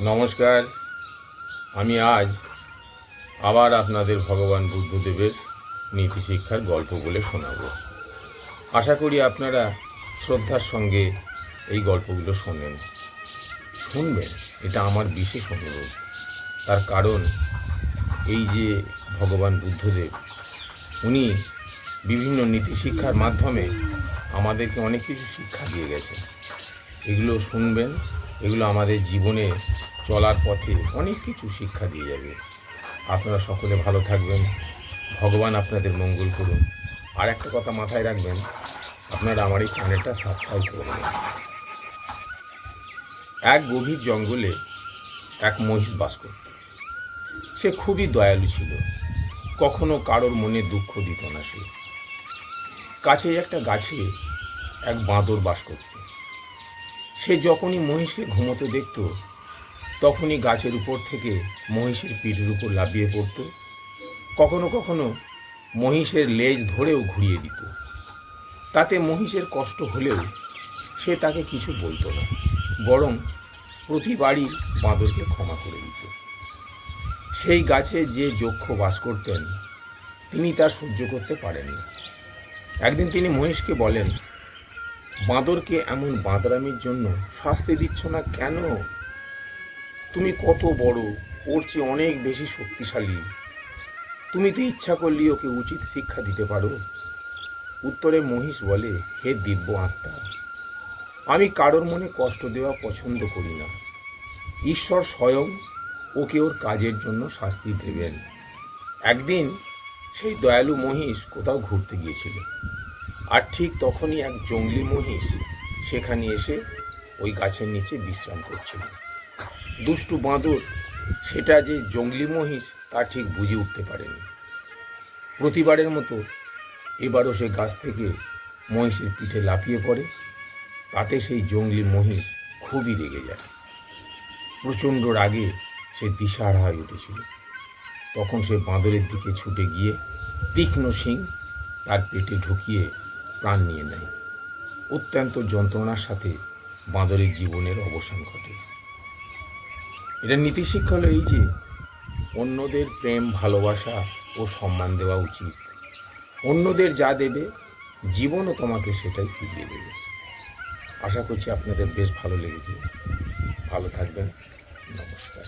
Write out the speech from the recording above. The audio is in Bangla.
নমস্কার। আমি আজ আবার আপনাদের ভগবান বুদ্ধদেবের নীতি শিক্ষার গল্প বলে শোনাবো। আশা করি আপনারা শ্রদ্ধার সঙ্গে এই গল্পগুলো শোনেন। শুনবেন, এটা আমার বিশেষ অনুরোধ। তার কারণ এই যে ভগবান বুদ্ধদেব, উনি বিভিন্ন নীতি শিক্ষার মাধ্যমে আমাদেরকে অনেক কিছু শিক্ষা দিয়ে গেছেন। এগুলো শুনবেন এগুলো আমাদের জীবনে চলার পথে অনেক কিছু শিক্ষা দিয়ে যাবে। আপনারা সকলে ভালো থাকবেন। ভগবান আপনাদের মঙ্গল করুন। আর একটা কথা মাথায় রাখবেন, আপনারা আমার এই চ্যানেলটা সাবস্ক্রাইব করবেন এক গভীর জঙ্গলে এক মহিষ বাস করত। সে খুবই দয়ালু ছিল। কখনো কারোর মনে দুঃখ দিত না সে। কাছে একটা গাছে এক বাঁদর বাস করত। সে যখনই মহিষকে ঘুমোতে দেখত, তখনই গাছের উপর থেকে মহিষের পিঠের উপর লাফিয়ে পড়ত, কখনো কখনো মহিষের লেজ ধরেও ঘুরিয়ে দিত। তাতে মহিষের কষ্ট হলেও সে তাকে কিছু বলতো না, বরং প্রতিবারই বাঁদরকে ক্ষমা করে দিত। সেই গাছে যে যক্ষ বাস করতেন, তিনি তা সহ্য করতে পারেননি। একদিন তিনি মহিষকে বলেন বাঁদরকে এমন বাঁদরামির জন্য শাস্তি দিচ্ছ না কেন? তুমি কত বড়, ওর চেয়ে অনেক বেশি শক্তিশালী। তুমি তো ইচ্ছা করলে ওকে উচিত শিক্ষা দিতে পারো। উত্তরে মহিষ বলে, হে দিব্য আত্মা, আমি কারোর মনে কষ্ট দেওয়া পছন্দ করি না। ঈশ্বর স্বয়ং ওকে ওর কাজের জন্য শাস্তি দেবেন। একদিন সেই দয়ালু মহিষ কোথাও ঘুরতে গিয়েছিল। আর ঠিক তখনই এক জঙ্গলি মহিষ সেখানে এসে ওই গাছের নিচে বিশ্রাম করছিল। দুষ্টু বাঁদর, সেটা যে জঙ্গলি মহিষ, তা ঠিক বুঝে উঠতে পারেনি। প্রতিবারের মতো এবারও সে গাছ থেকে মহিষের পিঠে লাফিয়ে পড়ে, তাতে সেই জঙ্গলি মহিষ খুবই রেগে যায়। প্রচণ্ড রাগে সে দিশাহারা হয়ে উঠেছিল। তখন সে বাঁদরের দিকে ছুটে গিয়ে তীক্ষ্ণ সিং তার পেটে ঢুকিয়ে প্রাণ নিয়ে নেয়। অত্যন্ত যন্ত্রণার সাথে বাঁদরের জীবনের অবসান ঘটে। এটা নীতিশিক্ষা হলো এই যে, অন্যদের প্রেম, ভালোবাসা ও সম্মান দেওয়া উচিত। অন্যদের যা দেবে, জীবনও তোমাকে সেটাই ফিরিয়ে দেবে। আশা করছি আপনাদের বেশ ভালো লেগেছে। ভালো থাকবেন। নমস্কার।